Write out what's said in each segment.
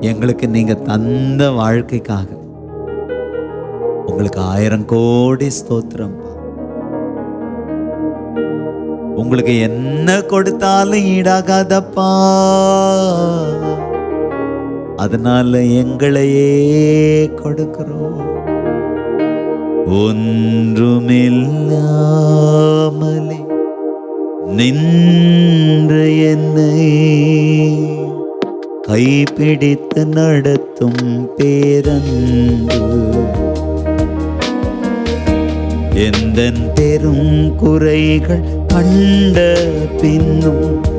எங்களுக்கு நீங்க தந்த வாழ்க்கைக்காக உங்களுக்கு ஆயிரம் கோடி ஸ்தோத்திரம் உங்களுக்கு என்ன கொடுத்தாலும் ஈடாகாதப்பா. அதனால எங்களையே கொடுக்கிறோம். ஒன்றுமில்லாமலே நின்று என்னை கைப்பிடித்து நடத்தும் பேரன்பு. எந்த பெரும் குறைகள் கண்ட பின்னும்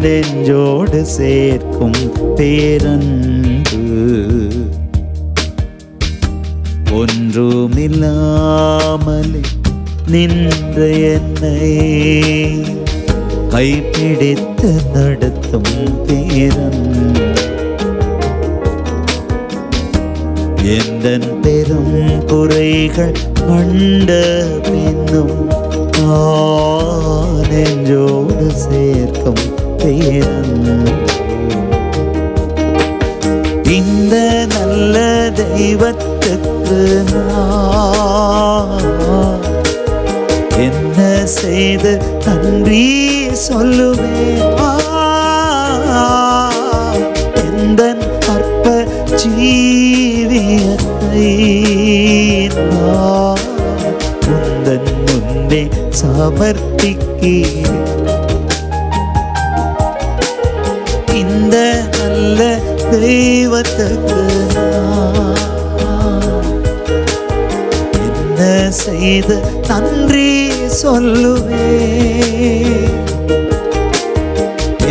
நெஞ்சோடு சேர்க்கும் பேரன்பு. ஒன்றுமில்லாமலே நின்ற என்னை கைப்பிடித்து நடத்தும் தீரன் எந்த பெரும் குறைகள் கண்ட பின்னும் நெஞ்சோடு சேர்க்கும் தீரன் இந்த நல்ல தெய்வத்துக்கு நான் செய்த நன்றி சொல்லுவேன். எந்த அற்ப ஜீவியத்தை நான் உந்தன் முன்னே சமர்ப்பிக்கிறேன். இந்த நல்ல தெய்வத்துக்கு நான் என்ன செய்து நன்றி சொல்லுவே.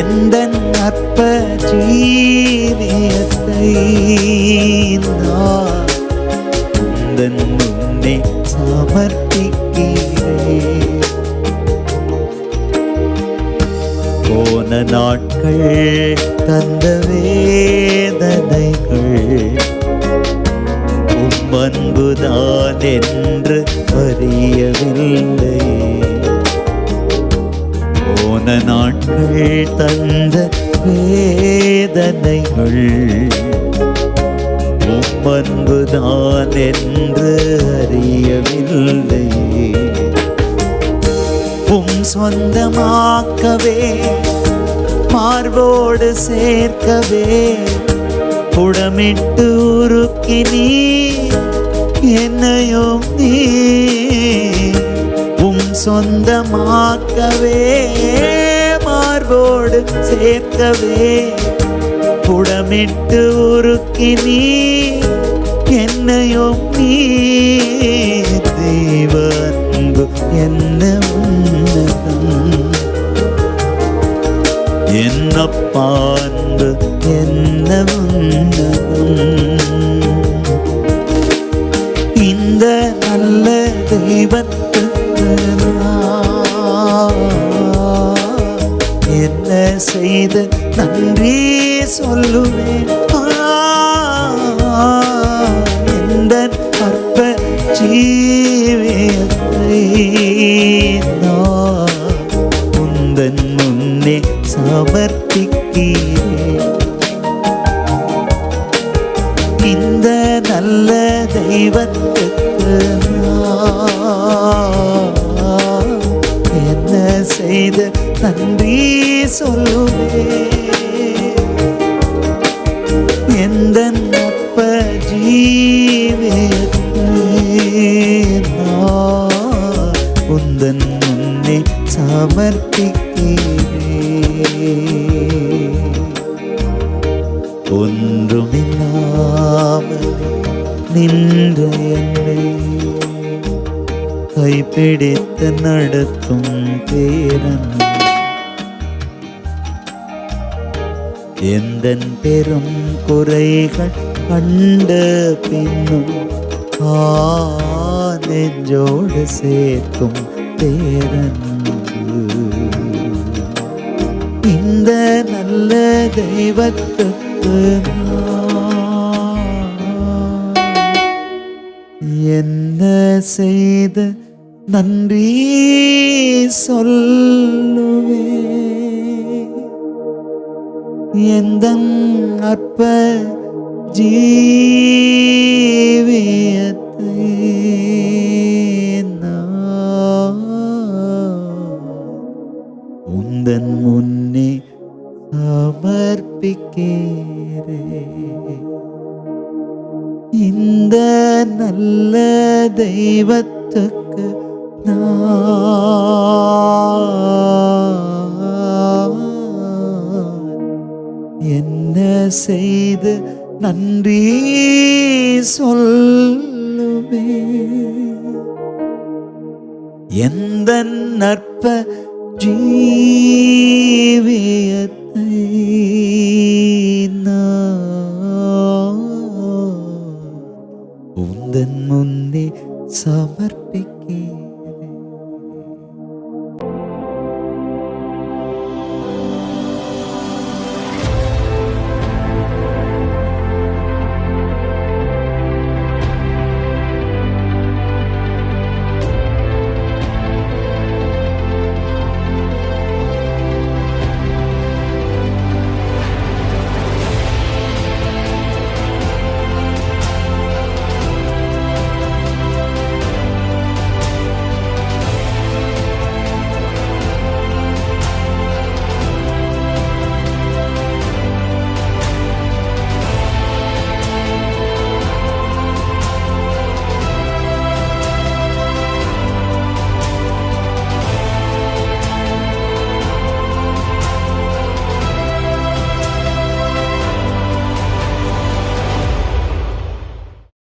எந்த அற்ப ஜீவியத்தை நான் முன்னே சமர்ப்பிக்கிறேன். போன நாட்கள் தந்த வேதனைகள் அன்புதான் என்று அறியவில்லை. போன நாட்கள் தந்த வேதனைகள் உம்மன்புதான் என்று அறியவில்லை. உம் சொந்தமாக்கவே மார்போடு சேர்க்கவே புடமிட்டு உருக்கி நீ என்னையும் நீ உம் சொந்தமாக்கவே மார்போடு சேர்க்கவே. புடமிட்டு உருக்கி நீ என்னையும் நீ தெய்வ அன்பு என்ன உன்னதம் என்னப்பா அன்பு என்ன உன்னதம் இந்த நல்ல தெய்வத்துக்கு நான் என்ன செய்து? நன்றி சொல்லுவேன். சமர்ப்பிக்கிறேன் இந்த நல்ல தெய்வத்துக்கு என்ன செய்து நன்றி சொல்லுவேன்? எந்த அப்ப ஜீவே சமர்ப்பிக்கிறேன். ஒன்றுமில்லாமல் நின்ற என்னை கைப்பிடித்து நடத்தும் பேரன். எந்த பெரும் குறைகள் கண்ட பின்னும் ஆ நெஞ்சோடு சேர்க்கும் பேரன். இந்த நல்ல தெய்வத்துக்கு என்ன செய்த நன்றி சொல்லுவே எந்த அற்ப ஜீ இந்த நல்ல தெய்வத்துக்கு என்ன செய்து நன்றி சொல்லுவே எந்த நற்ப ஜீவியத்தை